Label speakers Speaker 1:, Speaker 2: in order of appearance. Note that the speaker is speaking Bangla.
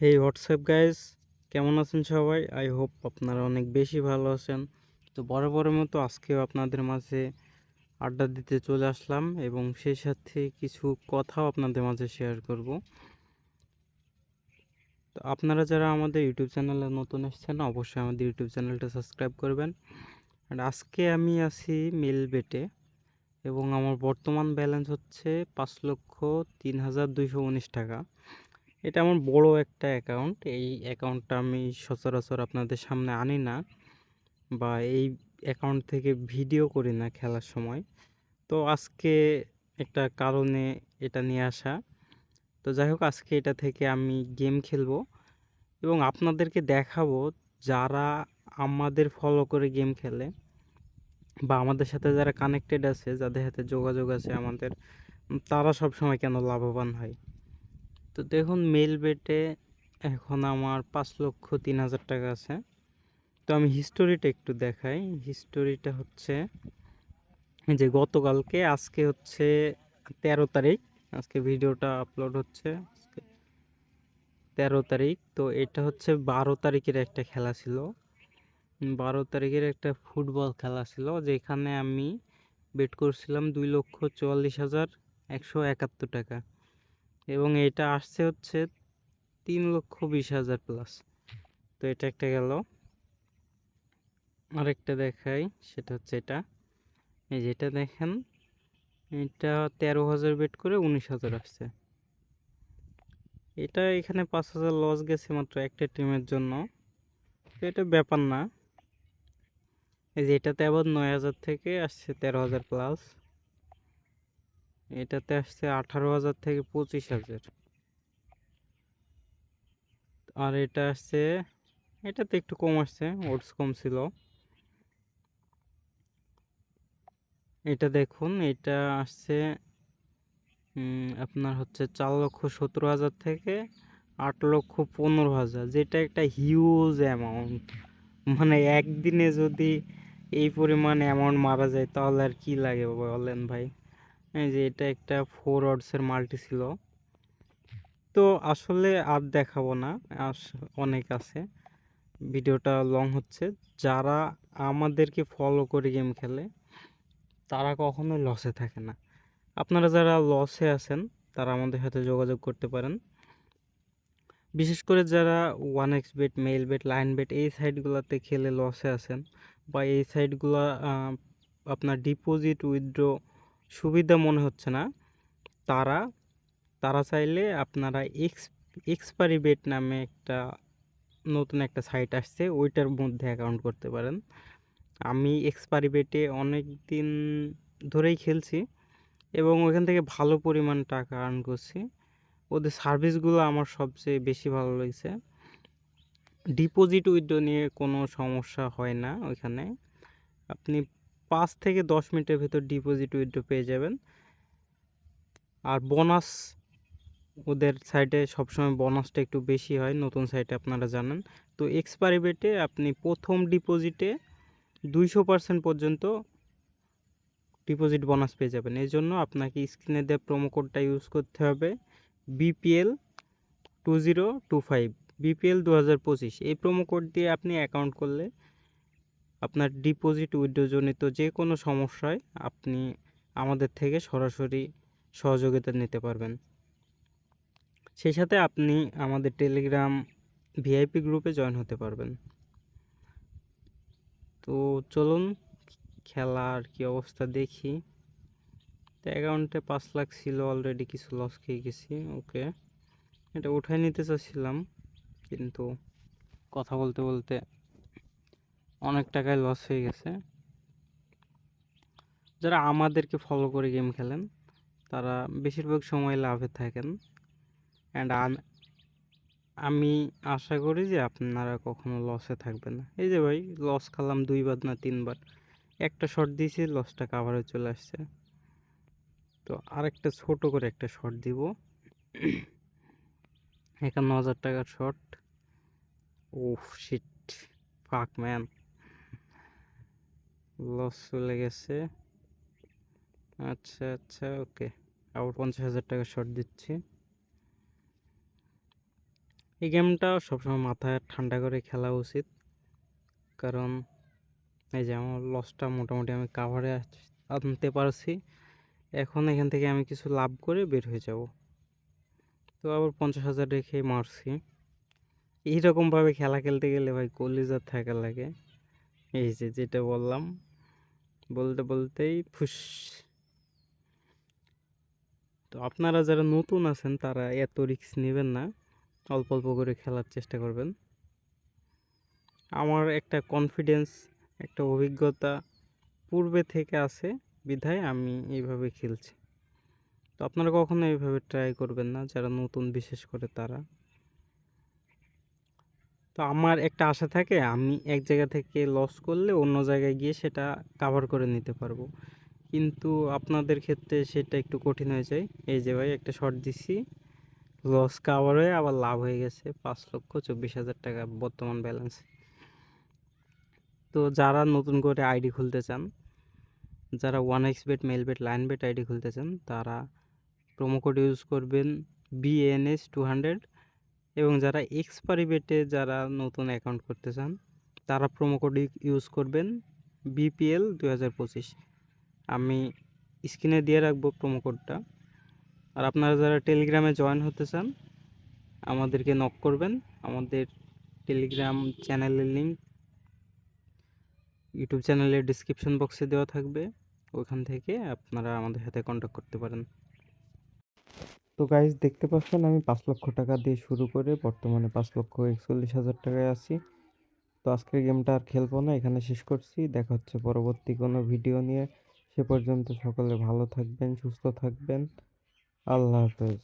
Speaker 1: হেই হোয়াটসঅ্যাপ গাইস কেমন আছেন সবাই? আই হোপ আপনারা অনেক বেশি ভালো আছেন। তো বরাবরের মতো আজকেও আপনাদের মাঝে আড্ডা দিতে চলে আসলাম এবং সেই সাথে কিছু কথাও আপনাদের মাঝে শেয়ার করব। তো আপনারা যারা আমাদের ইউটিউব চ্যানেলে নতুন এসেছেন, অবশ্যই আমাদের ইউটিউব চ্যানেলটা সাবস্ক্রাইব করবেন। আর আজকে আমি আছি মেল বেটে এবং আমার বর্তমান ব্যালেন্স হচ্ছে পাঁচ লক্ষ তিন হাজার দুইশো উনিশ টাকা। এটা আমার বড় একটা অ্যাকাউন্ট। এই অ্যাকাউন্টটা আমি সচরাচর আপনাদের সামনে আনি না বা এই অ্যাকাউন্ট থেকে ভিডিও করি না খেলার সময়। তো আজকে একটা কারণে এটা নিয়ে আসা। তো যাই হোক, আজকে এটা থেকে আমি গেম খেলব এবং আপনাদেরকে দেখাবো যারা আমাদের ফলো করে গেম খেলে বা আমাদের সাথে যারা কানেক্টেড আছে, যাদের সাথে যোগাযোগ আছে আমাদের, তারা সব সময় কেন লাভবান হয়? তো দেখুন মেল বেটে এখন আমার পাঁচ লক্ষ তিন হাজার টাকা আছে। তো আমি হিস্টোরিটা একটু দেখাই। হিস্টোরিটা হচ্ছে যে গতকালকে, আজকে হচ্ছে তেরো তারিখ। আজকে ভিডিওটা আপলোড হচ্ছে তেরো তারিখ। তো এটা হচ্ছে বারো তারিখের একটা খেলা ছিল। বারো তারিখের একটা ফুটবল খেলা ছিল, যেখানে আমি বেট করছিলাম দুই লক্ষ চুয়াল্লিশ হাজার একশো একাত্তর টাকা। এবং এটা আসছে হচ্ছে তিন লক্ষ বিশ হাজার প্লাস তো এটা একটা গেল। আরেকটা দেখাই, সেটা হচ্ছে এটা। এই যেটা দেখেন, এটা তেরো হাজার বেট করে উনিশ হাজার আসছে। এটা এখানে পাঁচ হাজার লস গেছে মাত্র একটা টিমের জন্য। তো এটা ব্যাপার না। এই যে এটাতে আবার নয় হাজার থেকে আসছে তেরো হাজার প্লাস এটাতে আসছে আঠারো হাজার থেকে পঁচিশ হাজার। আর এটা আসছে, এটাতে একটু কম আসছে, ওটস কম ছিল। এটা দেখুন, এটা আসছে আপনার হচ্ছে চার লক্ষ সতেরো হাজার থেকে আট লক্ষ পনেরো হাজার, যেটা একটা হিউজ অ্যামাউন্ট মানে একদিনে যদি এই পরিমাণ অ্যামাউন্ট মারা যায়, তাহলে আর কি লাগে বলেন ভাই? যে এটা একটা ফোর অর্ডসের মাল্টি ছিল। তো আসলে আর দেখাবো না অনেক আছে। ভিডিওটা লং হচ্ছে। যারা আমাদেরকে ফলো করে গেম খেলে, তারা কখনো লসে থাকে না। আপনারা যারা লসে আছেন, তারা আমাদের সাথে যোগাযোগ করতে পারেন। বিশেষ করে যারা one X bet Melbet Linebet এই সাইটগুলোতে খেলে লসে আছেন, বা এই সাইটগুলো আপনার ডিপোজিট উইথড্র সুবিধা মনে হচ্ছে না। তারা তারা চাইলে আপনারা এক্স এক্সপারি বেট নামে একটা নতুন একটা সাইট আসছে, ওইটার মধ্যে অ্যাকাউন্ট করতে পারেন। আমি এক্সপারি বেটে অনেক দিন ধরেই খেলছি এবং ওইখান থেকে ভালো পরিমাণ টাকা আর্ন করছি। ওদের সার্ভিসগুলো আমার সবচেয়ে বেশি ভালো লেগেছে। ডিপোজিট উইথড্র নিয়ে কোনো সমস্যা হয় না ওইখানে। আপনি পাঁচ থেকে দশ মিনিটের ভেতর ডিপোজিট উইথড্র পেয়ে যাবেন। আর বোনাস ওদের সাইটে সবসময় বোনাসটা একটু বেশি হয়, নতুন সাইটে আপনারা জানেন। তো এক্সপায়ারি ডেটে আপনি প্রথম ডিপোজিটে দুইশো পার্সেন্ট পর্যন্ত ডিপোজিট বোনাস পেয়ে যাবেন। এই জন্য আপনাকে স্ক্রিনে দেওয়া প্রোমো কোডটা ইউজ করতে হবে BPL two zero two five BPL দু হাজার পঁচিশ। এই প্রোমো কোড দিয়ে আপনি অ্যাকাউন্ট করলে আপনার ডিপোজিট উইথড্রজনিত যে কোনো সমস্যায় আপনি আমাদের থেকে সরাসরি সহযোগিতা নিতে পারবেন। সেই সাথে আপনি আমাদের টেলিগ্রাম ভিআইপি গ্রুপে জয়েন হতে পারবেন। তো চলুন খেলার কি অবস্থা দেখি। তো অ্যাকাউন্টে পাঁচ লাখ ছিল অলরেডি কিছু লস খেয়ে গেছি ওকে এটা উঠাই নিতে চাচ্ছিলাম, কিন্তু কথা বলতে বলতে অনেক টাকায় লস হয়ে গেছে। যারা আমাদেরকে ফলো করে গেম খেলেন, তারা বেশিরভাগ সময় লাভে থাকেন। অ্যান্ড আমি আশা করি যে আপনারা কখনো লসে থাকবেন না। এই যে ভাই লস খেলাম দুইবার না তিনবার একটা শট দিয়েছি লসটা কাভারে চলে আসছে। তো আরেকটা ছোট করে একটা শট দিব। একান্ন হাজার টাকার shot oh shit fuck man loss চলে গেছে। আচ্ছা আচ্ছা ওকে আবার পঞ্চাশ হাজার টাকা শর্ট দিচ্ছি। এই গেমটা সবসময় মাথায় ঠান্ডা করে খেলা উচিত। কারণ এই যে আমার লসটা মোটামুটি আমি কাভারে আনতে পারছি। এখন এখান থেকে আমি কিছু লাভ করে বের হয়ে যাব। তো আবার পঞ্চাশ হাজার রেখে মারছি। এইরকমভাবে খেলা খেলতে গেলে ভাই কলিজার থাকা লাগে। এই যে, যেটা বললাম। বলতে বলতেই ফুস। তো আপনারা যারা নতুন আছেন, তারা এত রিস্ক নেবেন না। অল্প অল্প করে খেলার চেষ্টা করবেন। আমার একটা কনফিডেন্স একটা অভিজ্ঞতা পূর্বে থেকে আছে। বিধায় আমি এইভাবে খেলছি। তো আপনারা কখনো এইভাবে ট্রাই করবেন না, যারা নতুন বিশেষ করে তারা। তো আমার একটা আশা থাকে, আমি এক জায়গা থেকে লস করলে অন্য জায়গায় গিয়ে সেটা কাভার করে নিতে পারব। কিন্তু আপনাদের ক্ষেত্রে সেটা একটু কঠিন হয়ে যায়। এই যে ভাই, একটা শর্ট দিছি লস কাভার হয়ে আবার লাভ হয়ে গেছে পাঁচ লক্ষ চব্বিশ হাজার টাকা বর্তমান ব্যালেন্স তো যারা নতুন করে আইডি খুলতে চান, যারা one X bet Melbet Linebet ID খুলতে চান, তারা প্রোমো কোড ইউজ করবেন বিএনএস টু হান্ড্রেড এবং যারা এক্সপারি বেটে যারা নতুন অ্যাকাউন্ট করতে চান, তারা প্রোমো কোড ইউজ করবেন বিপিএল দু হাজার পঁচিশ। আমি স্ক্রিনে দিয়ে রাখব প্রোমো কোডটা আর আপনারা যারা টেলিগ্রামে জয়েন হতে চান, আমাদেরকে নক করবেন। আমাদের টেলিগ্রাম চ্যানেলের লিঙ্ক ইউটিউব চ্যানেলের ডিসক্রিপশন বক্সে দেওয়া থাকবে। ওখান থেকে আপনারা আমাদের সাথে কন্ট্যাক্ট করতে পারেন। তো গাইজ দেখতে পাচ্ছেন আমি পাঁচ লক্ষ টাকা দিয়ে শুরু করে বর্তমানে পাঁচ লক্ষ একচল্লিশ হাজার টাকায় আছি। তো আজকের গেমটা আর খেলব না, এখানে শেষ করছি। দেখা হচ্ছে পরবর্তী কোনো ভিডিও নিয়ে। সে পর্যন্ত সকলে ভালো থাকবেন, সুস্থ থাকবেন। আল্লাহ হাফেজ।